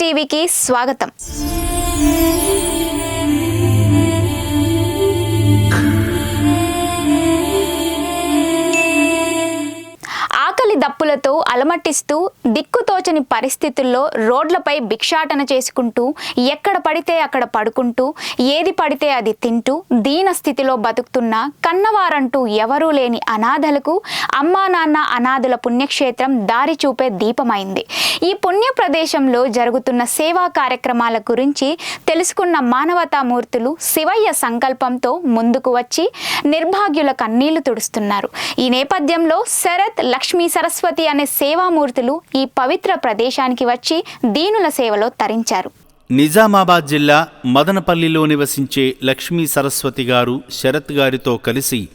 టీవీకి స్వాగతం. ఆకలి అలమటిస్తూ దిక్కుతోచని పరిస్థితుల్లో రోడ్లపై భిక్షాటన చేసుకుంటూ ఎక్కడ పడితే అక్కడ పడుకుంటూ ఏది పడితే అది తింటూ దీన స్థితిలో బతుకుతున్న కన్నవారంటూ ఎవరూ లేని అనాథలకు అమ్మా నాన్న అనాథుల పుణ్యక్షేత్రం దారి చూపే దీపమైంది. ఈ పుణ్య ప్రదేశంలో జరుగుతున్న సేవా కార్యక్రమాల గురించి తెలుసుకున్న మానవతామూర్తులు శివయ్య సంకల్పంతో ముందుకు వచ్చి నిర్భాగ్యుల కన్నీళ్ళు తుడుస్తున్నారు. ఈ నేపథ్యంలో శరత్ లక్ష్మీ సరస్వతి అనే సేవామూర్తులు ఈ పవిత్ర ప్రదేశానికి వచ్చి దీనుల సేవలో తరించారు. నిజామాబాద్ జిల్లా మదనపల్లిలో నివసించే లక్ష్మీ సరస్వతి గారు శరత్ గారితో కలిసి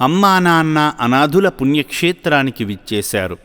అమ్మా నాన్న అనాథుల పుణ్యక్షేత్రానికి విచ్చేశారు.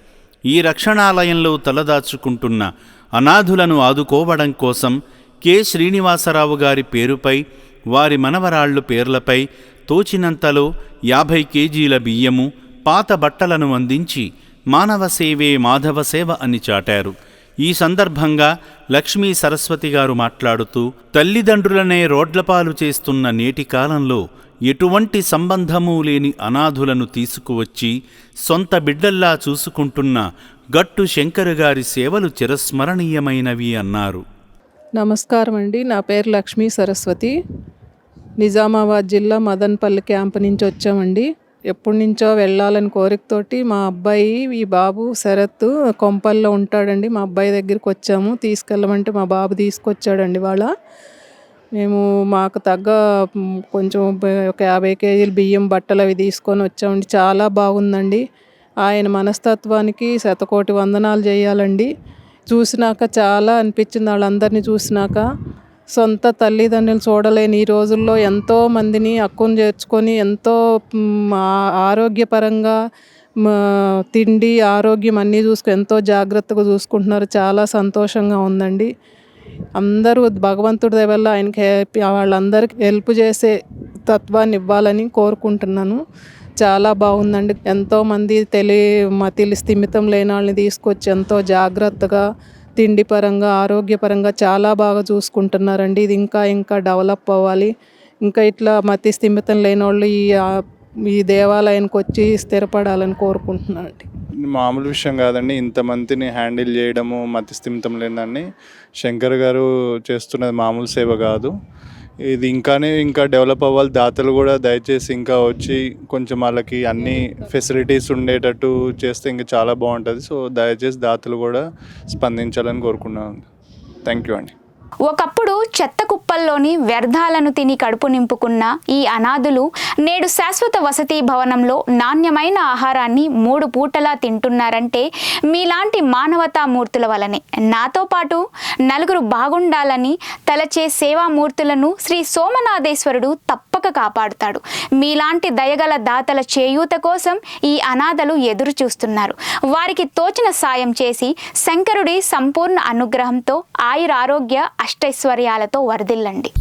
ఈ రక్షణాలయంలో తలదాచుకుంటున్న అనాథులను ఆదుకోవడం కోసం కె. శ్రీనివాసరావు గారి పేరుపై వారి మనవరాళ్ళ పేర్లపై తోచినంతలో యాభై కేజీల బియ్యము పాత బట్టలను అందించి మానవ సేవే మాధవ సేవ అని చాటారు. ఈ సందర్భంగా లక్ష్మీ సరస్వతి గారు మాట్లాడుతూ తల్లిదండ్రులనే రోడ్లపాలు చేస్తున్న నేటి కాలంలో ఎటువంటి సంబంధమూ లేని అనాథులను తీసుకువచ్చి సొంత బిడ్డల్లా చూసుకుంటున్న గట్టు శంకర్ గారి సేవలు చిరస్మరణీయమైనవి అన్నారు. నమస్కారం అండి. నా పేరు లక్ష్మీ సరస్వతి. నిజామాబాద్ జిల్లా మదన్పల్లి క్యాంప్ నుంచి వచ్చామండి. ఎప్పటి నుంచో వెళ్ళాలని కోరికతోటి మా అబ్బాయి ఈ బాబు శరత్ కొంపల్లో ఉంటాడండి. మా అబ్బాయి దగ్గరికి వచ్చాము. తీసుకెళ్ళమంటే మా బాబు తీసుకొచ్చాడండి వాళ్ళ మేము మాకు తగ్గ కొంచెం ఒక యాభై కేజీలు బియ్యం బట్టలు అవి తీసుకొని వచ్చామండి. చాలా బాగుందండి. ఆయన మనస్తత్వానికి శతకోటి వందనాలు చేయాలండి. చూసినాక చాలా అనిపించింది వాళ్ళందరినీ చూసినాక. సొంత తల్లిదండ్రులు చూడలేని ఈ రోజుల్లో ఎంతో మందిని అక్కును చేర్చుకొని ఎంతో ఆరోగ్యపరంగా తిండి ఆరోగ్యం అన్నీ చూసుకు ఎంతో జాగ్రత్తగా చూసుకుంటున్నారు. చాలా సంతోషంగా ఉందండి. అందరూ భగవంతుడి దయ వల్ల ఆయనకి హ్యాపీ వాళ్ళందరికీ హెల్ప్ చేసే తత్వాన్ని ఇవ్వాలని కోరుకుంటున్నాను. చాలా బాగుందండి. ఎంతోమంది తెలి తెలి స్థిమితం లేని వాళ్ళని తీసుకొచ్చి ఎంతో జాగ్రత్తగా తిండి పరంగా ఆరోగ్యపరంగా చాలా బాగా చూసుకుంటున్నారండి. ఇది ఇంకా ఇంకా డెవలప్ అవ్వాలి. ఇంకా ఇట్లా మతి స్థిమితం లేని వాళ్ళు ఈ ఈ దేవాలయానికి వచ్చి స్థిరపడాలని కోరుకుంటున్నాను అండి. మామూలు విషయం కాదండి. ఇంతమందిని హ్యాండిల్ చేయడము మతి స్థిమితం లేదని శంకర్ గారు చేస్తున్నది మామూలు సేవ కాదు. ఇది ఇంకానే ఇంకా డెవలప్ అవ్వాలి. దాతలు కూడా దయచేసి ఇంకా వచ్చి కొంచెం వాళ్ళకి అన్ని ఫెసిలిటీస్ ఉండేటట్టు చేస్తే ఇంకా చాలా బాగుంటుంది. సో దయచేసి దాతలు కూడా స్పందించాలని కోరుకున్నాను థ్యాంక్ యూ అండి. ఒకప్పుడు చెత్త కుప్పల్లోని వ్యర్థాలను తిని కడుపు నింపుకున్న ఈ అనాథులు నేడు శాశ్వత వసతి భవనంలో నాణ్యమైన ఆహారాన్ని మూడు పూటలా తింటున్నారంటే మీలాంటి మానవతామూర్తుల వలనే. నాతో పాటు నలుగురు బాగుండాలని తలచే సేవామూర్తులను శ్రీ సోమనాథేశ్వరుడు తప్పక కాపాడుతాడు. మీలాంటి దయగల దాతల చేయూత కోసం ఈ అనాథలు ఎదురు చూస్తున్నారు వారికి తోచిన సాయం చేసి శంకరుడి సంపూర్ణ అనుగ్రహంతో ఆయురారోగ్య అష్టైశ్వర్యాలతో వరదిల్లండి.